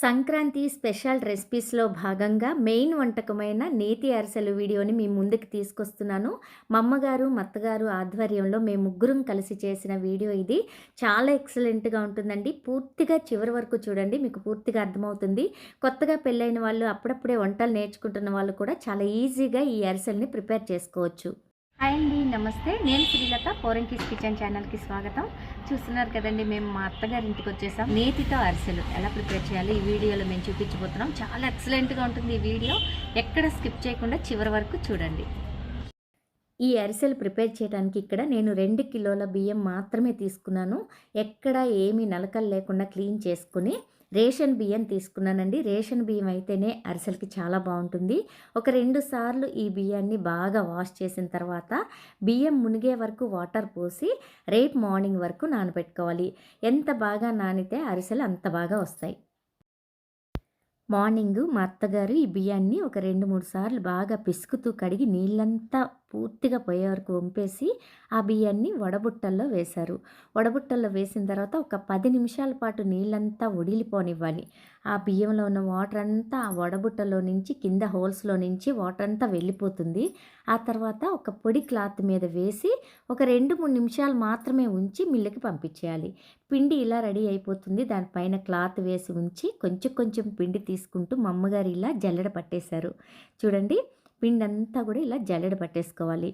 Sankranti special రెసిపీస్లో భాగంగా main వంటకమైన నేతి అరిసెలు వీడియోని మీ ముందుకు తీసుకొస్తున్నాను. మా అమ్మగారు మత్తగారు ఆధ్వర్యంలో మేము ముగ్గురం కలిసి చేసిన వీడియో ఇది. చాలా ఎక్సలెంట్గా ఉంటుందండి. పూర్తిగా చివరి వరకు చూడండి మీకు పూర్తిగా అర్థమవుతుంది. కొత్తగా పెళ్ళైన వాళ్ళు అప్పుడప్పుడే వంటలు నేర్చుకుంటున్న వాళ్ళు కూడా చాలా ఈజీగా ఈ అరిసెల్ని ప్రిపేర్ చేసుకోవచ్చు. హాయ్ అండి నమస్తే. నేను శ్రీలత పోరంకిస్ కిచెన్ ఛానల్కి స్వాగతం. చూస్తున్నారు కదండి మేము మా అత్తగారి ఇంటికి వచ్చేసాం. నేతితో అరిసెలు ఎలా ప్రిపేర్ చేయాలో ఈ వీడియోలో మేము చూపించబోతున్నాం. చాలా ఎక్సలెంట్గా ఉంటుంది ఈ వీడియో. ఎక్కడ స్కిప్ చేయకుండా చివరి వరకు చూడండి. ఈ అరిసెలు ప్రిపేర్ చేయడానికి ఇక్కడ నేను రెండు కిలోల బియ్యం మాత్రమే తీసుకున్నాను. ఎక్కడ ఏమీ నలకలు లేకుండా క్లీన్ చేసుకుని రేషన్ బియ్యం తీసుకున్నానండి. రేషన్ బియ్యం అయితేనే అరిసెలకి చాలా బాగుంటుంది. ఒక రెండు సార్లు ఈ బియ్యాన్ని బాగా వాష్ చేసిన తర్వాత బియ్యం మునిగే వరకు వాటర్ పోసి రేపు మార్నింగ్ వరకు నానబెట్టుకోవాలి. ఎంత బాగా నానితే అరిసెలు అంత బాగా వస్తాయి. మార్నింగ్ మా అత్తగారు ఈ బియ్యాన్ని ఒక రెండు మూడు సార్లు బాగా పిసుకుతూ కడిగి నీళ్ళంతా పూర్తిగా పోయే వరకు వంపేసి ఆ బియ్యాన్ని వడబుట్టల్లో వేశారు. వడబుట్టల్లో వేసిన తర్వాత ఒక పది నిమిషాల పాటు నీళ్ళంతా ఒడిలిపోనివ్వాలి ఆ బియ్యంలో ఉన్న వాటర్ అంతా ఆ వడబుట్టలో నుంచి కింద హోల్స్లో నుంచి వాటర్ అంతా వెళ్ళిపోతుంది. ఆ తర్వాత ఒక పొడి క్లాత్ మీద వేసి ఒక రెండు మూడు నిమిషాలు మాత్రమే ఉంచి మిల్లుకి పంపించేయాలి. పిండి ఇలా రెడీ అయిపోతుంది. దానిపైన క్లాత్ వేసి ఉంచి కొంచెం కొంచెం పిండి తీసుకుంటూ మా అమ్మగారు ఇలా జల్లెడ పట్టేశారు. చూడండి పిండి అంతా కూడా ఇలా జల్లెడ పట్టేసుకోవాలి.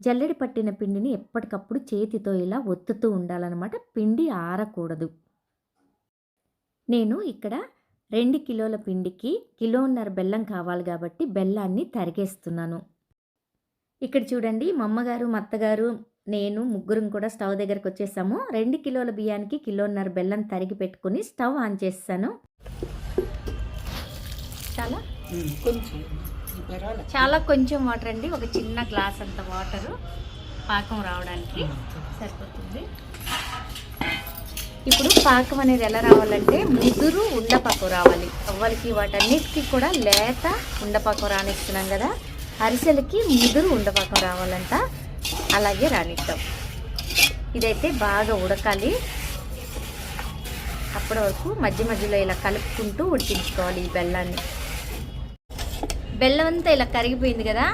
జల్లెడ పట్టిన పిండిని ఎప్పటికప్పుడు చేతితో ఇలా ఒత్తుతూ ఉండాలన్నమాట. పిండి ఆరకూడదు. నేను ఇక్కడ రెండు కిలోల పిండికి కిలోన్నర బెల్లం కావాలి కాబట్టి బెల్లాన్ని తరిగేస్తున్నాను. ఇక్కడ చూడండి మా అమ్మగారు మా అత్తగారు నేను ముగ్గురం కూడా స్టవ్ దగ్గరకు వచ్చేసాము. రెండు కిలోల బియ్యానికి కిలోన్నర బెల్లం తరిగి పెట్టుకుని స్టవ్ ఆన్ చేస్తాను. చాలా? కొంచెం. చాలా కొంచెం వాటర్ అండి. ఒక చిన్న గ్లాస్ అంత వాటర్ పాకం రావడానికి సరిపోతుంది. ఇప్పుడు పాకం అనేది ఎలా రావాలంటే ముదురు ఉండపాకం రావాలి. అవ్వలకి వాటన్నిటికీ కూడా లేత ఉండపాకం రానిస్తున్నాం కదా. అరిసెలకి ముదురు ఉండపాకం రావాలంట. అలాగే రానిద్దాం ఇదైతే బాగా ఉడకాలి. అప్పటి వరకు మధ్య మధ్యలో ఇలా కలుపుకుంటూ ఉడికించుకోవాలి ఈ బెల్లాన్ని. బెల్లం అంతా ఇలా కరిగిపోయింది కదా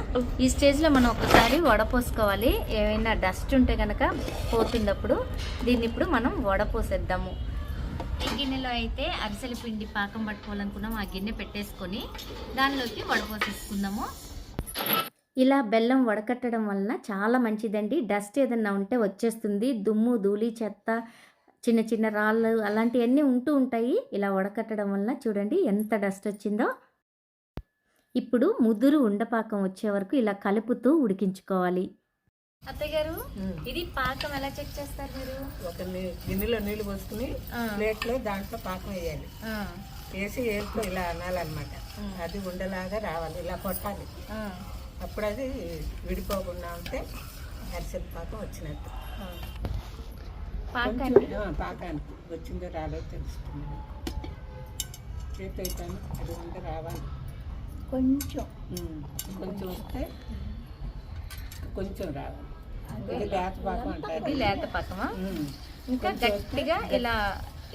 ఈ స్టేజ్లో మనం ఒకసారి వడపోసుకోవాలి ఏమైనా డస్ట్ ఉంటే కనుక పోతుంది అప్పుడు దీన్ని ఇప్పుడు మనం వడపోసేద్దాము ఈ గిన్నెలో అయితే అరిసెల పిండి పాకం పట్టుకోవాలనుకున్నాం. ఆ గిన్నె పెట్టేసుకొని దానిలోకి వడపోసేసుకుందాము ఇలా బెల్లం వడకట్టడం వలన చాలా మంచిదండి. డస్ట్ ఏదన్నా ఉంటే వచ్చేస్తుంది. దుమ్ము ధూళి చెత్త చిన్న చిన్న రాళ్ళు అలాంటివన్నీ ఉంటూ ఉంటాయి. ఇలా వడకట్టడం వలన చూడండి ఎంత డస్ట్ వచ్చిందో. ఇప్పుడు ముదురు ఉండపాకం వచ్చే వరకు ఇలా కలుపుతూ ఉడికించుకోవాలి. అత్తయ్య గారు ఇది పాకం ఎలా చెక్ చేస్తారు మీరు? ఒక గిన్నెలో నీళ్ళు పోసుకుని ప్లేట్లో దాంట్లో పాకం వేయాలి. వేసి ఏరుతో ఇలా అనాలన్నమాట. అది ఉండలాగా రావాలి ఇలా కొట్టాలి. అప్పుడు అది విడిపోకుండా ఉంటే అరిసెల పాకం వచ్చినట్టు. ఆ, పాకానికి? వచ్చిందో రాదో తెలుస్తుంది. చేతి అది ఉంటే రావాలి. కొంచెం. కొంచెం వస్తే కొంచెం రావాలి ఇది లేత పాకం అంటారు. లేత పాకమా. ఇంకా గట్టిగా ఇలా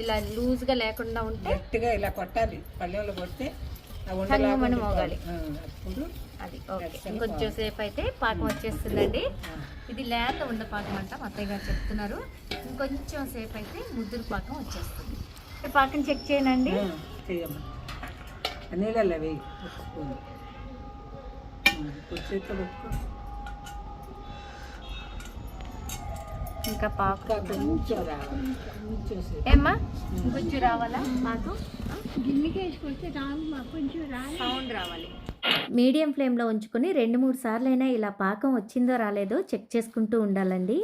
ఇలా లూజ్గా లేకుండా ఉంటే గట్టిగా ఇలా కొట్టాలి. పళ్ళెంలో కొడితే ఉండలాగా మోగాలి. అది ఓకే. ఇంకొంచెం సేపు అయితే పాకం వచ్చేస్తుందండి. ఇది లేత ఉండ పాకం అంట అత్తయ్య గారు చెప్తున్నారు. ఇంకొంచెం సేపు అయితే ముద్దురు పాకం వచ్చేస్తుంది. ఈ పాకం చెక్ చేయనండి ఆ నీళ్ళల్లో వేయి. స్పూన్ ఉప్పు ఇంకా పాకు రావాలి. కొంచెం సేపు ఏమ్మా? కొంచెం రావాలా? మాకు? సౌండ్ రావాలి. మీడియం ఫ్లేమ్లో ఉంచుకొని రెండు మూడు సార్లు అయినా ఇలా పాకం వచ్చిందో రాలేదో చెక్ చేసుకుంటూ ఉండాలండి.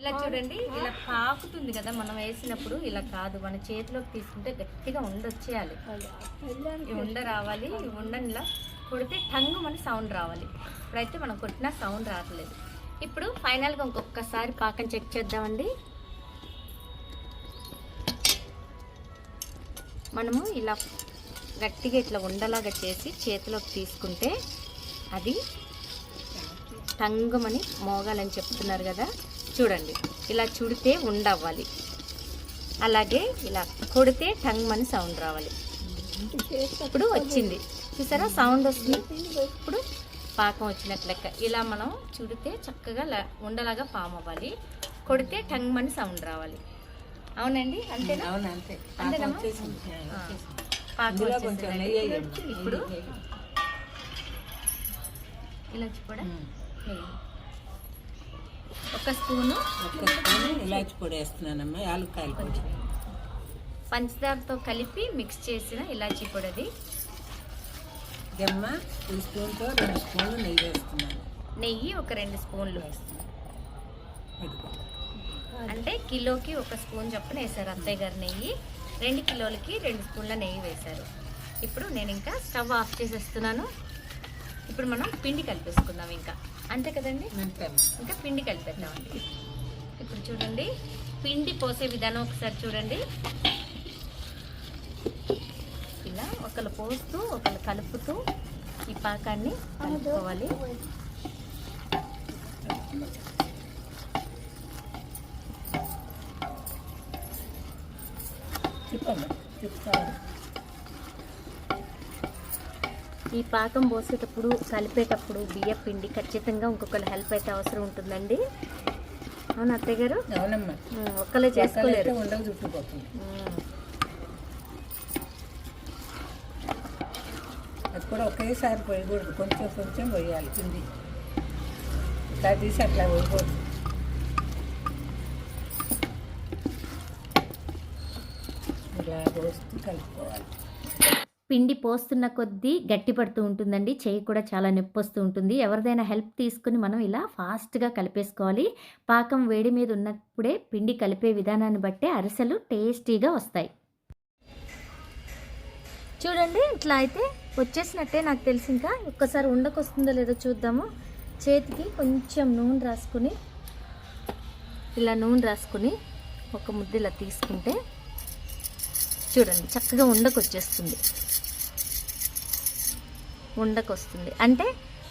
ఇలా చూడండి ఇలా పాకుతుంది కదా మనం వేసినప్పుడు ఇలా కాదు మన చేతిలోకి తీసుకుంటే గట్టిగా ఉండొచ్చేయాలి. ఉండ రావాలి ఉండనిలా కొడితే టంగు మన సౌండ్ రావాలి. ఇప్పుడైతే మనం కొట్టినా సౌండ్ రావట్లేదు. ఇప్పుడు ఫైనల్గా ఇంకొకసారి పాకం చెక్ చేద్దామండి. మనము ఇలా గట్టిగా ఇట్లా ఉండలాగా చేసి చేతిలోకి తీసుకుంటే అది టంగుమని మోగాలని చెప్తున్నారు కదా. చూడండి. ఇలా చుడితే ఉండవ్వాలి. అలాగే ఇలా కొడితే టంగ్ అని సౌండ్ రావాలి. ఇప్పుడు వచ్చింది. చూసారా? సౌండ్ వస్తుంది. ఇప్పుడు పాకం వచ్చినట్లు లెక్క. ఇలా మనం చుడితే చక్కగా ఉండలాగా పాము అవ్వాలి. కొడితే టంగ్ మని సౌండ్ రావాలి. అవునండి? అంతేనా? అవును అంతే. పాకం అంతేనమ్మా? పాకం. ఇప్పుడు. ఇలా కూడా. ఒక స్పూను. ఒక్క స్పూన్ ఇలాచి పొడి వేస్తున్నానమ్మా యాలక్కాయల పొడి. పంచదారతో కలిపి మిక్స్ చేసిన ఇలాచీ పొడి అది జమ్మ ఈ స్పూన్తో రెండు స్పూన్లు నెయ్యి వేస్తున్నాను. నెయ్యి ఒక రెండు స్పూన్లు. ఇదిగో. అంటే కిలోకి ఒక స్పూన్ చొప్పున వేసారు అత్తయ్య గారు నెయ్యి. రెండు కిలోలకి రెండు స్పూన్ల నెయ్యి వేశారు. ఇప్పుడు నేను ఇంకా స్టవ్ ఆఫ్ చేసేస్తున్నాను. ఇప్పుడు మనం పిండి కలిపేసుకుందాం ఇంకా. అంతే కదండి. ఇంకా పిండి కలిపేద్దామండి. ఇప్పుడు చూడండి. పిండి పోసే విధానం ఒకసారి చూడండి. ఇలా ఒకరు పోస్తూ ఒకరు కలుపుతూ ఈ పాకాన్ని కలుపుకోవాలి. తిప్పమ్మా తిప్పుకోవాలి ఈ పాకం పోసేటప్పుడు కలిపేటప్పుడు బియ్య పిండి ఖచ్చితంగా ఇంకొకరు హెల్ప్ అయితే అవసరం ఉంటుందండి. అవును అత్తయ్య గారు? అవునమ్మా. ఒక్కలే చేసుకోలేరు. ఉండవు చుట్టుపోతుంది అది కూడా ఒకేసారి పోయకూడదు కొంచెం కొంచెం పోయాలి పిండి. ఇట్లా తీసి అట్లా పోయకూడదు. ఇలా పోస్తూ కలుపుకోవాలి. పిండి పోస్తున్న కొద్దీ గట్టి పడుతూ ఉంటుందండి. చేయి కూడా చాలా నొప్పి వస్తూ ఉంటుంది. ఎవరిదైనా హెల్ప్ తీసుకుని మనం ఇలా ఫాస్ట్గా కలిపేసుకోవాలి. పాకం వేడి మీద ఉన్నప్పుడే పిండి కలిపే విధానాన్ని బట్టే అరిసెలు టేస్టీగా వస్తాయి. చూడండి ఇట్లా అయితే వచ్చేసినట్టే నాకు తెలిసి ఇంకా. ఒక్కసారి ఉండకొస్తుందో లేదో చూద్దాము. చేతికి కొంచెం నూనె రాసుకుని ఇలా నూనె రాసుకుని ఒక ముద్ద ఇలా తీసుకుంటే చూడండి చక్కగా ఉండకొచ్చేస్తుంది. ఉండకొస్తుంది. అంటే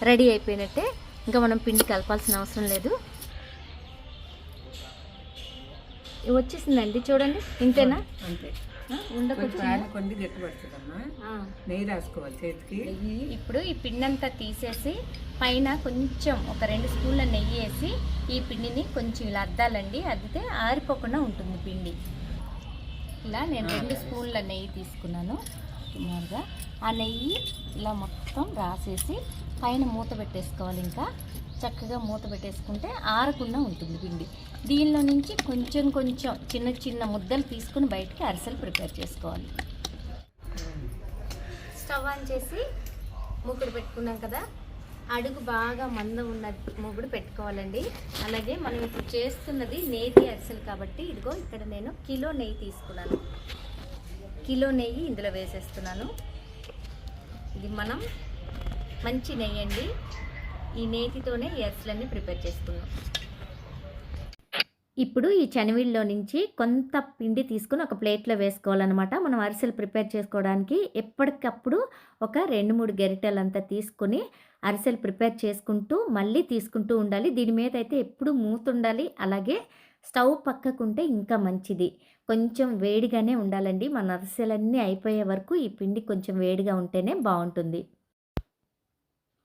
రెడీ అయిపోయినట్టే ఇంకా మనం పిండి కలపాల్సిన అవసరం లేదు. వచ్చేసిందండి చూడండి ఇంతేనా? అంతే. కొన్ని గట్టి పడుతుందమ్మా. నెయ్యి రాసుకోవాలి చేతికి. ఇప్పుడు ఈ పిండి అంతా తీసేసి పైన కొంచెం ఒక రెండు స్పూన్ల నెయ్యి వేసి ఈ పిండిని కొంచెం ఇలా అద్దాలండి. అద్దితే ఆరిపోకుండా ఉంటుంది పిండి. ఇలా నేను రెండు స్పూన్ల నెయ్యి తీసుకున్నాను. సుమారుగా. ఆ నెయ్యి ఇలా మొత్తం రాసేసి పైన మూత పెట్టేసుకోవాలి ఇంకా. చక్కగా మూత పెట్టేసుకుంటే ఆరకుండా ఉంటుంది పిండి. దీనిలో నుంచి కొంచెం కొంచెం చిన్న చిన్న ముద్దలు తీసుకుని బయటికి అరిసెలు ప్రిపేర్ చేసుకోవాలి. స్టవ్ ఆన్ చేసి మూకుడు పెట్టుకున్నాం కదా. అడుగు బాగా మందం ఉన్న ముగ్గుడు పెట్టుకోవాలండి. అలాగే మనం ఇప్పుడు చేస్తున్నది నేతి అరిసెలు కాబట్టి ఇదిగో ఇక్కడ నేను కిలో నెయ్యి తీసుకున్నాను. కిలో నెయ్యి ఇందులో వేసేస్తున్నాను. ఇది మనం మంచి నెయ్యి అండి ఈ నేతితోనే ఈ అరిసెలన్నీ ప్రిపేర్ చేసుకున్నాం ఇప్పుడు ఈ చనివిల్లో నుంచి కొంత పిండి తీసుకుని ఒక ప్లేట్లో వేసుకోవాలన్నమాట. మనం అరిసెలు ప్రిపేర్ చేసుకోవడానికి ఎప్పటికప్పుడు ఒక రెండు మూడు గరిటెలంతా తీసుకుని అరిసెలు ప్రిపేర్ చేసుకుంటూ మళ్ళీ తీసుకుంటూ ఉండాలి. దీని మీద అయితే ఎప్పుడు మూతుండాలి అలాగే స్టవ్ పక్కకుంటే ఇంకా మంచిది. కొంచెం వేడిగానే ఉండాలండి. మన అరిసెలన్నీ అయిపోయే వరకు ఈ పిండి కొంచెం వేడిగా ఉంటేనే బాగుంటుంది.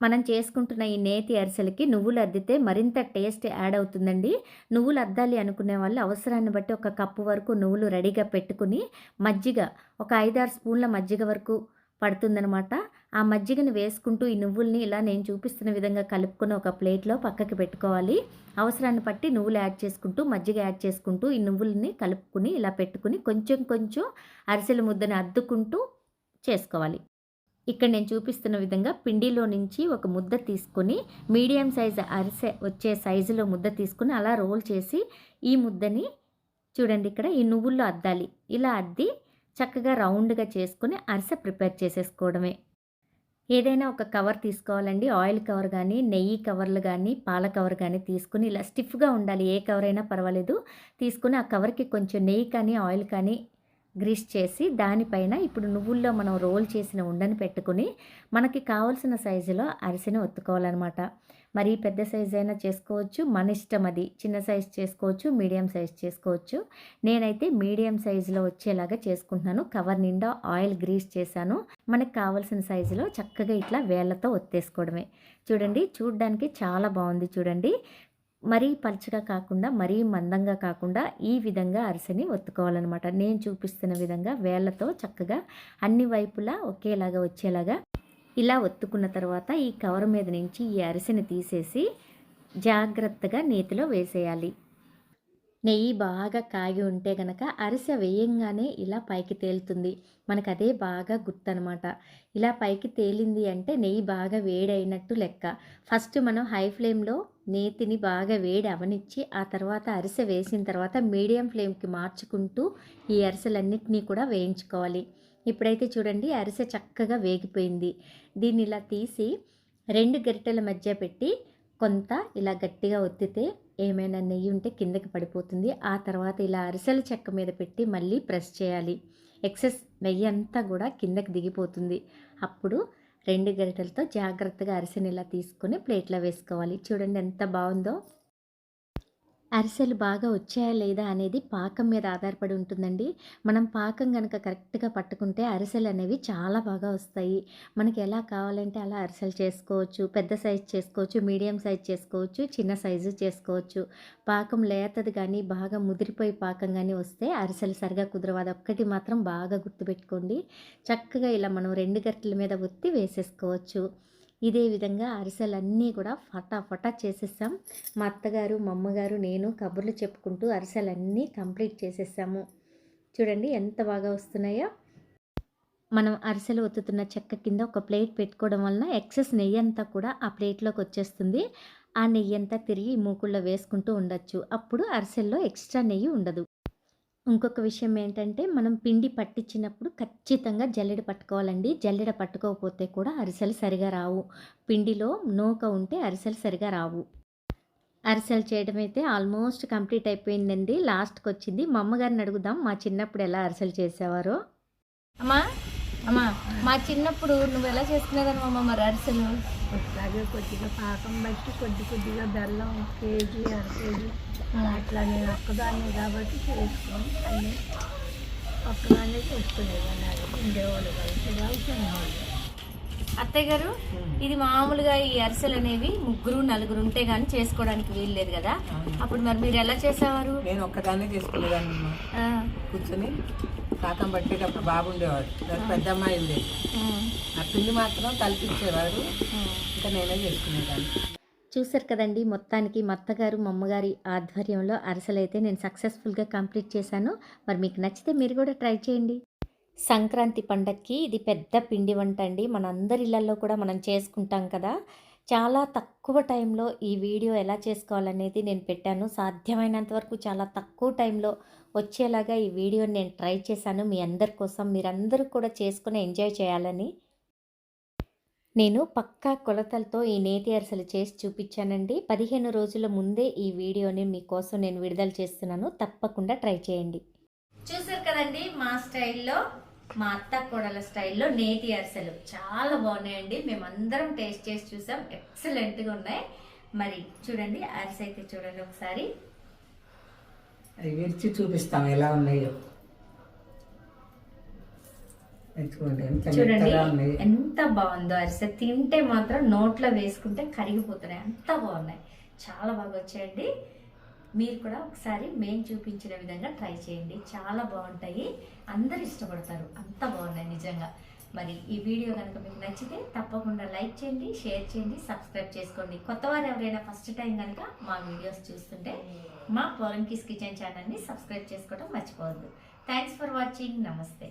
మనం చేసుకుంటున్న ఈ నేతి అరిసెలకి నువ్వులు అద్దితే మరింత టేస్ట్ యాడ్ అవుతుందండి. నువ్వులు అద్దాలి అనుకునే వాళ్ళు అవసరాన్ని బట్టి ఒక కప్పు వరకు నువ్వులు రెడీగా పెట్టుకుని మజ్జిగ ఒక ఐదారు స్పూన్ల మజ్జిగ వరకు పడుతుందనమాట ఆ మజ్జిగని వేసుకుంటూ ఈ నువ్వుల్ని ఇలా నేను చూపిస్తున్న విధంగా కలుపుకొని ఒక ప్లేట్లో పక్కకి పెట్టుకోవాలి. అవసరాన్ని బట్టి నువ్వులు యాడ్ చేసుకుంటూ మజ్జిగ యాడ్ చేసుకుంటూ ఈ నువ్వుల్ని కలుపుకుని ఇలా పెట్టుకుని కొంచెం కొంచెం అరిసెల ముద్దని అద్దుకుంటూ చేసుకోవాలి. ఇక్కడ నేను చూపిస్తున్న విధంగా పిండిలో నుంచి ఒక ముద్ద తీసుకొని మీడియం సైజ్ అరిసె వచ్చే సైజులో ముద్ద తీసుకుని అలా రోల్ చేసి ఈ ముద్దని చూడండి ఇక్కడ ఈ నువ్వుల్లో అద్దాలి. ఇలా అద్ది చక్కగా రౌండ్గా చేసుకుని అరిసె ప్రిపేర్ చేసేసుకోవడమే. ఏదైనా ఒక కవర్ తీసుకోవాలండి. ఆయిల్ కవర్ కానీ నెయ్యి కవర్లు కానీ పాల కవర్ కానీ తీసుకుని ఇలా స్టిఫ్గా ఉండాలి. ఏ కవర్ అయినా పర్వాలేదు. తీసుకుని ఆ కవర్కి కొంచెం నెయ్యి కానీ ఆయిల్ కానీ గ్రీస్ చేసి దానిపైన ఇప్పుడు నువ్వుల్లో మనం రోల్ చేసిన ఉండని పెట్టుకుని మనకి కావాల్సిన సైజులో అరిసెను ఒత్తుకోవాలన్నమాట. మరీ పెద్ద సైజ్ అయినా చేసుకోవచ్చు. మన ఇష్టం అది. చిన్న సైజ్ చేసుకోవచ్చు. మీడియం సైజ్ చేసుకోవచ్చు. నేనైతే మీడియం సైజులో వచ్చేలాగా చేసుకుంటున్నాను. కవర్ నిండా ఆయిల్ గ్రీస్ చేశాను. మనకు కావాల్సిన సైజులో చక్కగా ఇట్లా వేళ్ళతో ఒత్తేసుకోవడమే. చూడండి చూడడానికి చాలా బాగుంది చూడండి. మరీ పలుచగా కాకుండా మరీ మందంగా కాకుండా ఈ విధంగా అరిసెని ఒత్తుకోవాలన్నమాట. నేను చూపిస్తున్న విధంగా వేళ్ళతో చక్కగా అన్ని వైపులా ఒకేలాగా వచ్చేలాగా ఇలా ఒత్తుకున్న తర్వాత ఈ కవర్ మీద నుంచి ఈ అరిసెని తీసేసి జాగ్రత్తగా నేతిలో వేసేయాలి. నెయ్యి బాగా కాగి ఉంటే గనక అరిసె వేయంగానే ఇలా పైకి తేలుతుంది. మనకు అదే బాగా గుర్తనమాట ఇలా పైకి తేలింది అంటే నెయ్యి బాగా వేడైనట్టు లెక్క. ఫస్ట్ మనం హై ఫ్లేమ్లో నేతిని బాగా వేడి అవనిచ్చి ఆ తర్వాత అరిసె వేసిన తర్వాత మీడియం ఫ్లేమ్కి మార్చుకుంటూ ఈ అరిసెలన్నింటినీ కూడా వేయించుకోవాలి. ఇప్పుడైతే చూడండి అరిసె చక్కగా వేగిపోయింది. దీన్ని ఇలా తీసి రెండు గరిటెల మధ్య పెట్టి కొంత ఇలా గట్టిగా ఒత్తితే ఏమైనా నెయ్యి ఉంటే కిందకి పడిపోతుంది. ఆ తర్వాత ఇలా అరిసెల చెక్క మీద పెట్టి మళ్ళీ ప్రెస్ చేయాలి. ఎక్సెస్ నెయ్యి అంతా కూడా కిందకి దిగిపోతుంది. అప్పుడు రెండు గరిటెలతో జాగ్రత్తగా అరిసెని ఇలా తీసుకొని ప్లేట్లో వేసుకోవాలి. చూడండి ఎంత బాగుందో. అరిసెలు బాగా వచ్చాయా లేదా అనేది పాకం మీద ఆధారపడి ఉంటుందండి. మనం పాకం కనుక కరెక్ట్గా పట్టుకుంటే అరిసెలు అనేవి చాలా బాగా వస్తాయి. మనకి ఎలా కావాలంటే అలా అరిసెలు చేసుకోవచ్చు. పెద్ద సైజ్ చేసుకోవచ్చు మీడియం సైజ్ చేసుకోవచ్చు చిన్న సైజు చేసుకోవచ్చు. పాకం లేతది కానీ బాగా ముదిరిపోయి పాకం కానీ వస్తే అరిసెలు సరిగా కుదరవు. ఒక్కటి మాత్రం బాగా గుర్తుపెట్టుకోండి. చక్కగా ఇలా మనం రెండు గంటల మీద ఒత్తి వేసేసుకోవచ్చు. ఇదే విధంగా అరిసెలన్నీ కూడా ఫటాఫటా చేసేసాం. మా అత్తగారు మా అమ్మగారు నేను కబుర్లు చెప్పుకుంటూ అరిసెలన్నీ కంప్లీట్ చేసేసాము. చూడండి ఎంత బాగా వస్తున్నాయో. మనం అరిసెలు ఒత్తుతున్న చెక్క కింద ఒక ప్లేట్ పెట్టుకోవడం వలన ఎక్సెస్ నెయ్యి అంతా కూడా ఆ ప్లేట్లోకి వచ్చేస్తుంది. ఆ నెయ్యి అంతా తిరిగి మూకుల్లో వేసుకుంటూ ఉండొచ్చు. అప్పుడు అరిసెల్లో ఎక్స్ట్రా నెయ్యి ఉండదు. ఇంకొక విషయం ఏంటంటే మనం పిండి పట్టించినప్పుడు ఖచ్చితంగా జల్లెడ పట్టుకోవాలండి. జల్లెడ పట్టుకోకపోతే కూడా అరిసెలు సరిగా రావు. పిండిలో నూక ఉంటే అరిసెలు సరిగా రావు. అరిసెలు చేయడం అయితే ఆల్మోస్ట్ కంప్లీట్ అయిపోయిందండి. లాస్ట్కి వచ్చింది మా అమ్మగారిని అడుగుదాం మా చిన్నప్పుడు ఎలా అరిసెలు చేసేవారో. అమ్మా! అమ్మా మా చిన్నప్పుడు నువ్వు ఎలా చేసుకునేదాన్ని అమ్మ మరి అరిసెలు? అట్లాగే కొద్దిగా పాకం బట్టి కొద్ది కొద్దిగా బెల్లం కేజీ అర కేజీ. అట్లా నేను ఒక్కదాన్నే కాబట్టి చేసుకొని అన్నీ ఒక్కదాన్నే చేసుకునేదాన్ని. ఉండేవాళ్ళు కలిసి కలిసి అత్తయ్య గారు ఇది మామూలుగా ఈ అరిసెలు అనేవి ముగ్గురు నలుగురు ఉంటే గానీ చేసుకోవడానికి వీలు లేదు కదా. అప్పుడు మరి మీరు ఎలా చేసేవారు? నేను ఒక్కదాన్నే. ఆ, కూర్చొని పాకం పట్టేటప్పుడు బాగుండేవాడు పెద్ద అమ్మాయి ఉండేది. ఆ. పిండి మాత్రం కలిపించేవాడు ఉమ్. ఇంకా నేనే చేసుకునేదాన్ని. చూసారు కదండి మొత్తానికి మా అత్తగారు మా అమ్మగారి ఆధ్వర్యంలో అరిసెలు అయితే నేను సక్సెస్ఫుల్గా కంప్లీట్ చేశాను. మరి మీకు నచ్చితే మీరు కూడా ట్రై చేయండి. సంక్రాంతి పండక్కి ఇది పెద్ద పిండి వంట అండి. మన ఇళ్ళల్లో కూడా మనం చేసుకుంటాం కదా. చాలా తక్కువ టైంలో ఈ వీడియో ఎలా చేసుకోవాలనేది నేను పెట్టాను. సాధ్యమైనంత వరకు చాలా తక్కువ టైంలో వచ్చేలాగా ఈ వీడియోని నేను ట్రై చేశాను. మీ అందరి కోసం మీరందరూ కూడా చేసుకుని ఎంజాయ్ చేయాలని. నేను పక్కా కొలతలతో ఈ నేతి అరిసెలు చేసి చూపించానండి. పదిహేను రోజుల ముందే ఈ వీడియోని మీకోసం నేను విడుదల చేస్తున్నాను. తప్పకుండా ట్రై చేయండి. చూసారు కదండి మా స్టైల్లో మా అత్త కోడల స్టైల్లో నేతి అరిసెలు. చాలా బాగున్నాయండి. మేమందరం టేస్ట్ చేసి చూసాం. ఎక్సలెంట్గా ఉన్నాయి. మరి చూడండి అరిసె అయితే చూడండి ఒకసారి. అవి విరిచి చూపిస్తాం ఎలా ఉన్నాయో. చూడండి ఎంత బాగుందో అరిసె. తింటే మాత్రం నోట్లో వేసుకుంటే కరిగిపోతున్నాయి. అంత బాగున్నాయి. చాలా బాగా వచ్చాయండి. మీరు కూడా ఒకసారి మేము చూపించిన విధంగా ట్రై చేయండి. చాలా బాగుంటాయి. అందరు ఇష్టపడతారు. అంత బాగున్నాయి నిజంగా. మరి ఈ వీడియో కనుక మీకు నచ్చితే తప్పకుండా లైక్ చేయండి షేర్ చేయండి సబ్స్క్రైబ్ చేసుకోండి. కొత్త వారు ఎవరైనా ఫస్ట్ టైం కనుక మా వీడియోస్ చూస్తుంటే మా పోరంకీస్ కిచెన్ ఛానల్ని సబ్స్క్రైబ్ చేసుకోవడం మర్చిపోవద్దు. Thanks for watching. నమస్తే.